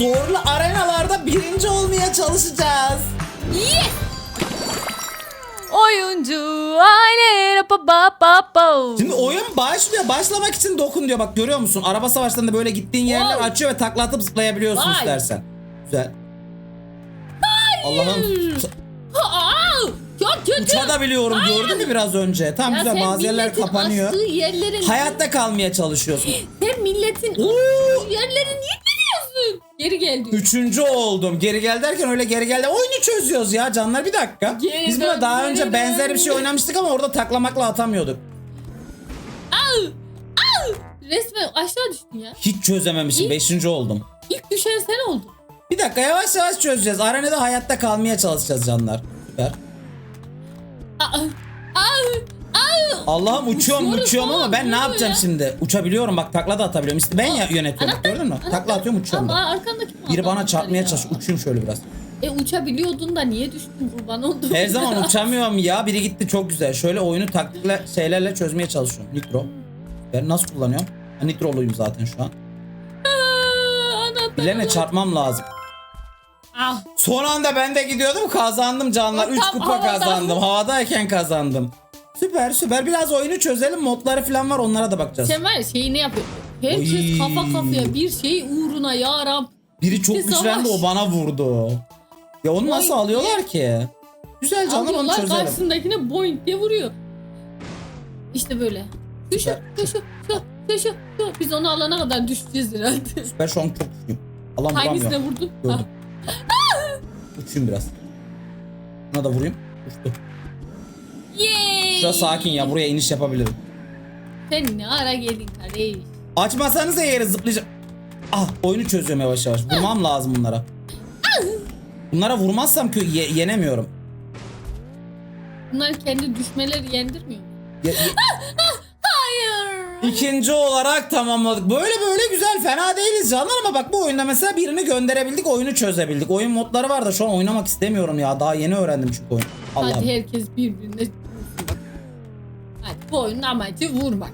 zorlu arenalarda birinci olmaya çalışacağız. Yes! Oyuncu aile pa pa pa pa. Şimdi oyun başlıyor. Başlamak için dokun diyor. Bak görüyor musun? Araba savaşlarında böyle gittiğin yerler Wow. açıyor ve takla atıp zıplayabiliyorsun Vay. istersen. Güzel. Allah'ım Aa, çok kötü. uçabiliyorum gördün mü biraz önce? Tam Ya güzel sen bazı yerler milletin kapanıyor. açtığı yerlerin Hayatta kalmaya çalışıyorsun. sen milletin niye biliyorsun? Geri gel diyor. Üçüncü oldum. Geri gel derken öyle geri geldi. Oyunu çözüyoruz ya canlar bir dakika. Geri Biz buna dön, daha geri önce dön. benzer bir şey oynamıştık ama orada taklamakla atamıyorduk. Au! Au! Resmen aşağı düştün ya. Hiç çözememişim. İlk- Beşinci oldum. İlk düşen sen oldun. Bir dakika yavaş yavaş çözeceğiz. Arenada hayatta kalmaya çalışacağız canlar. Süper. Aa! Au! Allah'ım uçuyorum Uçuyoruz uçuyorum ama oğlum, ben ne oluyor yapacağım ya. şimdi? Uçabiliyorum bak takla da atabiliyorum. İşte ben ya yönetiyorum bak, gördün mü? Takla atıyorum uçuyorum Ama arkandaki Biri bana çarpmaya ya. çalış. Uçayım şöyle biraz. E uçabiliyordun da niye düştün kurban oldun? Her zaman uçamıyorum ya. Biri gitti çok güzel. Şöyle oyunu taktikle şeylerle çözmeye çalışıyorum. Nitro. Ben nasıl kullanıyorum? Ha, Nitroluyum zaten şu an. Bul. çarpmam lazım. Ah, Son anda ben de gidiyordum kazandım canlar. O 3 tam kupa havada. kazandım. Havadayken kazandım. Süper süper. Biraz oyunu çözelim. Modları falan var onlara da bakacağız. sen var ya şeyi ne yapıyor? Herkes Oy. kafa kafaya bir şey uğruna ya Rab. Biri çok Bir güçlendi savaş. o bana vurdu. Ya onu nasıl alıyorlar ki? Güzel canlar onu Alıyorlar çözelim. karşısındakine boing diye vuruyor. İşte böyle. Şu şu Süper. şu şu şu şu şu şu. Biz onu alana kadar düşeceğiz herhalde. Ben şu an çok güçlüyüm. Allah Hangisine vuramıyor. vurdun? Gördüm. Ah, Uçayım biraz. Buna da vurayım. Uçtu. Şurası sakin ya buraya iniş yapabilirim. Sen ne ara geldin kardeş? Açmasanız yeri zıplayacağım. Ah oyunu çözüyorum yavaş yavaş. Vurmam lazım bunlara. Bunlara vurmazsam kö ye- yenemiyorum. Bunlar kendi düşmeleri yendirmiyor mu? Ye- ye- Hayır. İkinci olarak tamamladık. Böyle böyle güzel fena değiliz canlar ama bak bu oyunda mesela birini gönderebildik oyunu çözebildik. Oyun modları var da şu an oynamak istemiyorum ya. Daha yeni öğrendim çünkü oyunu. Allah'ım. Hadi herkes birbirine bu oyunun amacı vurmak.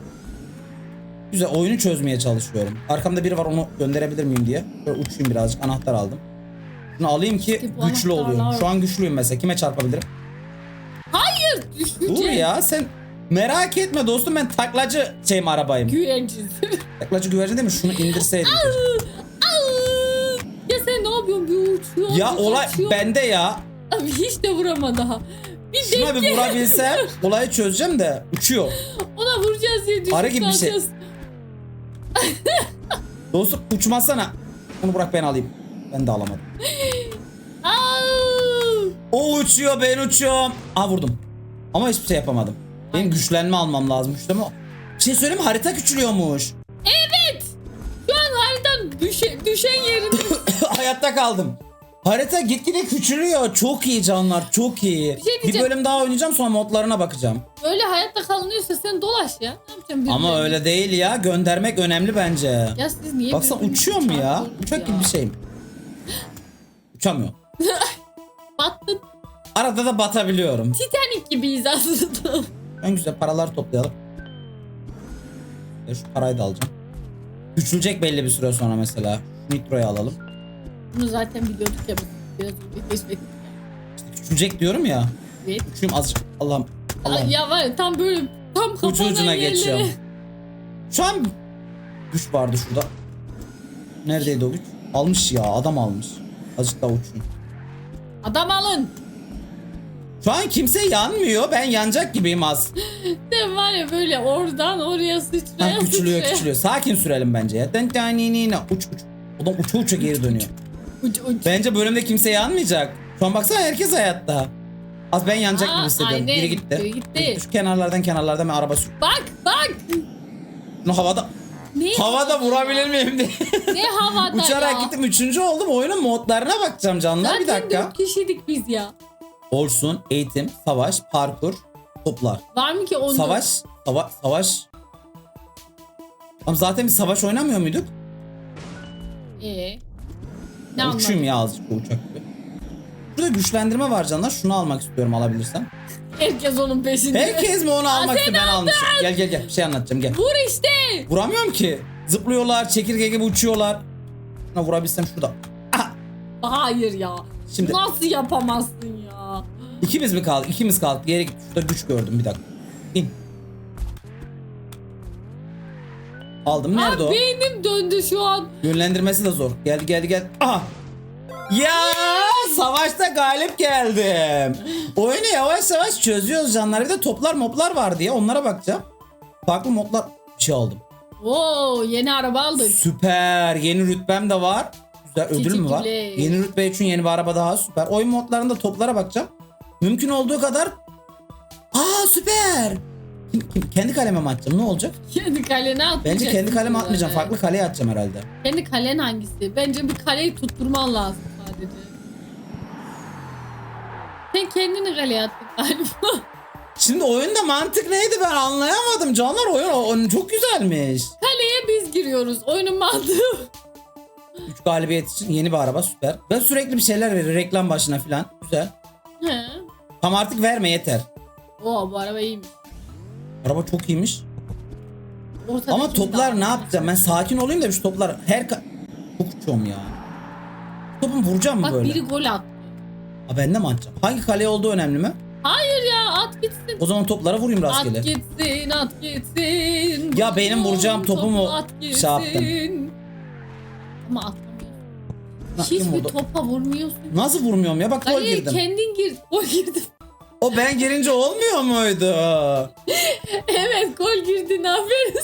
Güzel oyunu çözmeye çalışıyorum. Arkamda biri var onu gönderebilir miyim diye. Böyle uçayım birazcık anahtar aldım. Şunu alayım ki İşte güçlü oluyorum. Şu an güçlüyüm mesela. Kime çarpabilirim? Hayır düşecek. Dur ya sen merak etme dostum ben taklacı şeyim arabayım. Güvenciz. Taklacı güvercin değil mi? Şunu indirseydim. ya sen ne yapıyorsun? Bir uçuyor. ya olay bende ya. Abi hiç de vurama daha. Bir Şuna bir vurabilsem olayı çözeceğim de uçuyor. ona vuracağız diye düşüp Arı gibi bir şey. Dostum uçmasana. Onu bırak ben alayım. Ben de alamadım. Au! O uçuyor ben uçuyorum. Aa vurdum. Ama hiçbir şey yapamadım. Benim güçlenme almam lazım. Güçlenme. Bir şey söyleyeyim mi? Harita küçülüyormuş. Şu an haritan düşe, düşen yerinde. Hayatta kaldım. Harita gitgide küçülüyor. Çok iyi canlar. Çok iyi. Bir şey bir diyeceğim. bölüm daha oynayacağım sonra modlarına bakacağım. Öyle hayatta kalınıyorsa sen dolaş ya. Ne yapacaksın? Ama birbirine? öyle değil ya. Göndermek önemli bence. Ya siz niye Baksana uçuyor mu ya? çarpıyorsunuz Uçak ya? gibi bir şeyim. Uçamıyor. Battın. Arada da batabiliyorum. Titanic gibiyiz aslında. En güzel paralar toplayalım. Ya şu parayı da alacağım. Küçülecek belli bir süre sonra mesela. Nitro'yu alalım. Bunu zaten biliyorduk ya. biz Biraz önce keşfettik. Küçülecek diyorum ya. Evet. Uçayım azıcık. Allah'ım. Allah'ım. Ya var ya tam böyle tam Ucu kafadan ucuna yerlere. geçiyorum. Şu an güç vardı şurada. Neredeydi o güç? Almış ya adam almış. Azıcık daha uçayım. Adam alın. Şu an kimse yanmıyor. Ben yanacak gibiyim az. Sen var ya böyle oradan oraya sıçraya Ha, küçülüyor sıçraya. küçülüyor. Sakin sürelim bence ya. Den den ni ni ni. Uç uç. Adam uça uça geri dönüyor. Uç uç. Bence bölümde kimse yanmayacak. Şu an baksana herkes hayatta. Az ben yanacak Aa, gibi hissediyorum. aynen. Biri gitti. Biri gitti. Şu kenarlardan kenarlardan bir araba sür. Bak bak. Şunu havada Ne havada vurabilir miyim diye. Ne havada Uçarak ya. gittim. Üçüncü oldum. Oyunun modlarına bakacağım canlar. Zaten bir dakika. dört kişiydik biz ya. Olsun, eğitim, savaş, parkur, toplar. Var mı ki onda? Savaş, sava savaş. Ama zaten bir savaş oynamıyor muyduk? Ee, ne? Uçuyum ya azıcık bu uçak gibi. Burada güçlendirme var canlar. Şunu almak istiyorum alabilirsem. Herkes onun peşinde. Herkes mi onu almak istiyor ben almışım. Gel gel gel bir şey anlatacağım gel. Vur işte. Vuramıyorum ki. Zıplıyorlar, çekirge gibi uçuyorlar. Şuna vurabilsem şurada. Hayır ya. Şimdi- Nasıl yapamazsın ya? İkimiz mi kaldık? İkimiz kaldık. Yere git. Şurada güç gördüm bir dakika. İn. Aldım. Nerede Abi o? beynim döndü şu an. Yönlendirmesi de zor. Geldi geldi geldi. Aha. Ya savaşta galip geldim. Oyunu yavaş yavaş çözüyoruz canlar. Bir de toplar moplar var diye onlara bakacağım. Farklı modlar bir şey aldım. Oo yeni araba aldık. Süper. Yeni rütbem de var. Güzel ödül mü var? Yeni rütbe için yeni bir araba daha süper. Oyun modlarında toplara bakacağım. Mümkün olduğu kadar Aa süper. Kendi kaleme mi atacağım? Ne olacak? Kendi kalene atmayacaksın. Bence kendi kaleme atmayacağım. böyle. Farklı kaleye atacağım herhalde. Kendi kalen hangisi? Bence bir kaleyi tutturman lazım sadece. Sen kendini kaleye attın galiba. Şimdi oyunda mantık neydi ben anlayamadım. Canlar oyun, oyun çok güzelmiş. Kaleye biz giriyoruz. Oyunun mantığı. 3 galibiyet için yeni bir araba süper. Ben sürekli bir şeyler verir reklam başına filan. Güzel. He. Tam artık verme yeter. Oo bu araba iyiymiş. Araba çok iyiymiş. Ortadaki Ama toplar ne yapacağım? Ben sakin olayım da şu toplar her ka- çok uçuyorum ya. Topu vuracağım mı Bak böyle? biri gol attı. Ha ben de mi atacağım? Hangi kaleye olduğu önemli mi? Hayır ya at gitsin. O zaman toplara vurayım rastgele. At gitsin, at gitsin. Ya benim vuracağım topu mu at şey gitsin. yaptın? Ama atamıyorsun. Ha, kim Hiçbir vurdu? topa vurmuyorsun. Nasıl vurmuyorum ya? Bak gol Kaleye girdim. kendin gir. Gol girdin. O ben girince olmuyor muydu? evet gol girdin aferin.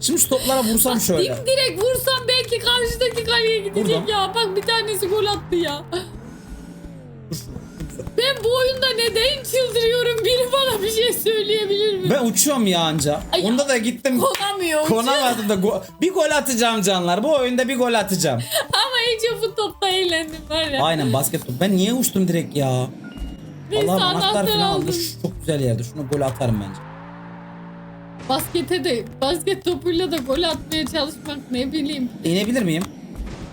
Şimdi şu toplara vursam şöyle. Dik direkt vursam belki karşıdaki kaleye gidecek Vurdum. ya. Bak bir tanesi gol attı ya. Ben bu oyunda neden çıldırıyorum? Biri bana bir şey söyleyebilir mi? Ben uçuyorum ya anca. Ay, Onda da gittim. Konamıyor. Konamadım da go- bir gol atacağım canlar. Bu oyunda bir gol atacağım. Ama çok bu topta eğlendim var ya. Aynen basket top. Ben niye uçtum direkt ya? Neyse Allah'ım anahtar anahtar falan aldı. aldım. Şu Çok güzel yerde. Şunu gol atarım bence. Baskete de basket topuyla da gol atmaya çalışmak ne bileyim. İnebilir miyim?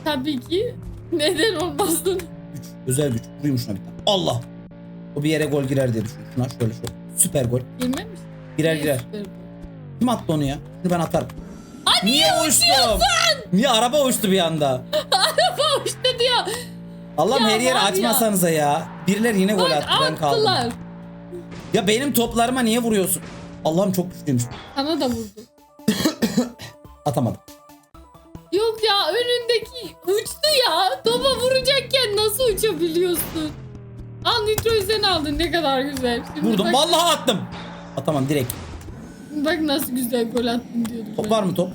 Tabii ki neden olmasın. Güç. Özel güç. Vurayım şuna bir tane. Allah. O bir yere gol girer diye düşünüyorum. Şuna şöyle şöyle. Süper gol. Girmemiş. Girer girer. Kim attı onu ya? Şimdi ben atarım. niye uçtum? Niye araba uçtu bir anda? Allah'ım Ya her yeri var ya. açmasanıza ya. Birileri yine gol Bak attı ben kaldım. attılar. Ya benim toplarıma niye vuruyorsun? Allah'ım çok güçlüymüş. Sana da vurdu. Atamadım. Yok ya önündeki uçtu ya. Topa vuracakken nasıl uçabiliyorsun? Al nitroyu sen aldın ne kadar güzel. Şimdi Vurdum. Bak, Vallahi attım. Atamam direkt. bak nasıl güzel gol attın diyordum. Top ben. var mı top?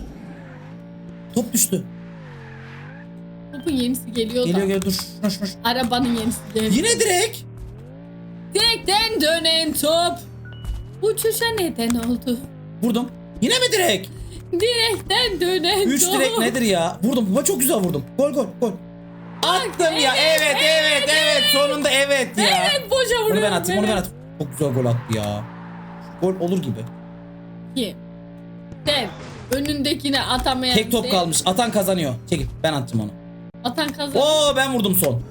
Top düştü. Topun yenisi geliyor, Geliyor da. geliyor dur. Şuna, şuna, şuna. Arabanın yenisi geliyor. Yine direkt. Direkten dönen top. Uçuşa neden oldu? Vurdum. Yine mi direkt? Direkten dönen 3 top. direkt nedir ya? Vurdum. Baba çok güzel vurdum. Gol gol gol. Attım ya. Evet evet evet. Sonunda evet ya. Evet boşa vuruyorum. Bunu ben atayım. Onu ben atayım. Çok güzel gol attı ya. Gol olur gibi. Kim? Sen önündekine atamayan Tek top kalmış. Atan kazanıyor. Çekil. Ben attım onu. Atan kazan. Oo ben vurdum son.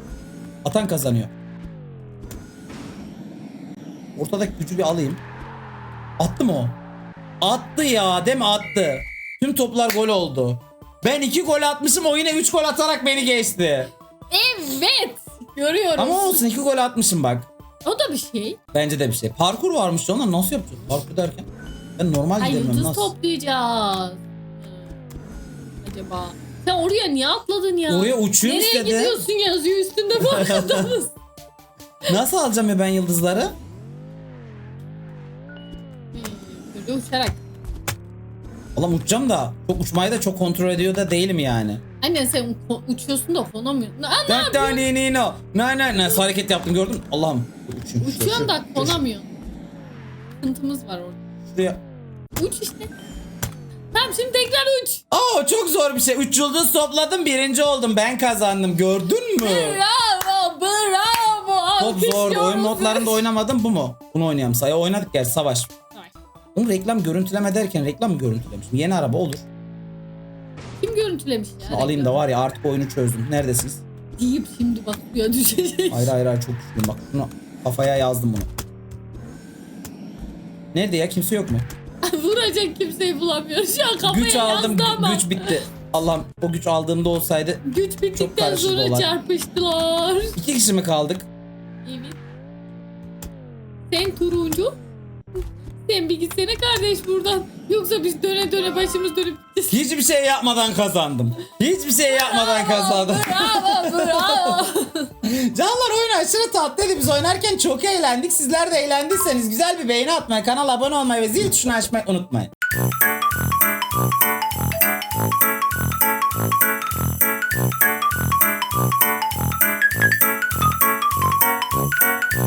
Atan kazanıyor. Ortadaki gücü bir alayım. Attı mı o? Attı ya mi attı. Tüm toplar gol oldu. Ben iki gol atmışım o yine üç gol atarak beni geçti. Evet. Görüyorum. Ama olsun iki gol atmışım bak. O da bir şey. Bence de bir şey. Parkur varmış onlar nasıl yapacağız? Parkur derken. Ben normal Ay gidemiyorum yıldız nasıl? toplayacağız. Ee, Acaba. Sen oraya niye atladın ya? Oraya uçuyorum Nereye işte de. gidiyorsun yazıyor üstünde farkında mısın? Nasıl alacağım ya ben yıldızları? Ee, Böyle uçarak. Oğlum uçacağım da çok uçmayı da çok kontrol ediyor da değilim yani. Anne sen uçuyorsun da konamıyorsun. Aa, ne Dört yapıyorsun? tane nino. Ne ne ne hareket yaptım gördün mü? Allah'ım. Uçuyorsun da konamıyorsun. Sıkıntımız var orada. Şuraya. Uç işte. Tamam şimdi tekrar uç. Aa çok zor bir şey. Üç yıldız topladım birinci oldum. Ben kazandım. Gördün mü? Bravo, bravo. Çok zor. Oyun modlarında oynamadım bu mu? Bunu oynayalım. Saya oynadık gerçi savaş. Bunu reklam görüntüleme derken reklam mı görüntülemişim? Yeni araba olur. Kim görüntülemiş ya? Alayım da var ya artık oyunu çözdüm. Neredesiniz? Deyip şimdi bak suya düşecek. Hayır hayır hayır çok güçlüyüm bak. Şunu kafaya yazdım bunu. Nerede ya? Kimse yok mu? Vuracak kimseyi bulamıyor. Şu an kafaya güç aldım. yazdı ama. Güç bitti. Allah'ım o güç aldığımda olsaydı. Güç bittikten karışık sonra olay. çarpıştılar. İki kişi mi kaldık? Evet. Sen turuncu. Sen bir gitsene kardeş buradan. Yoksa biz döne döne başımız dönüp gideceğiz. Hiçbir şey yapmadan kazandım. Hiçbir şey yapmadan kazandım. Bravo bravo. Aşırı tatlıydı. Biz oynarken çok eğlendik. Sizler de eğlendiyseniz güzel bir beğeni atmayı, kanala abone olmayı ve zil tuşunu açmayı unutmayın.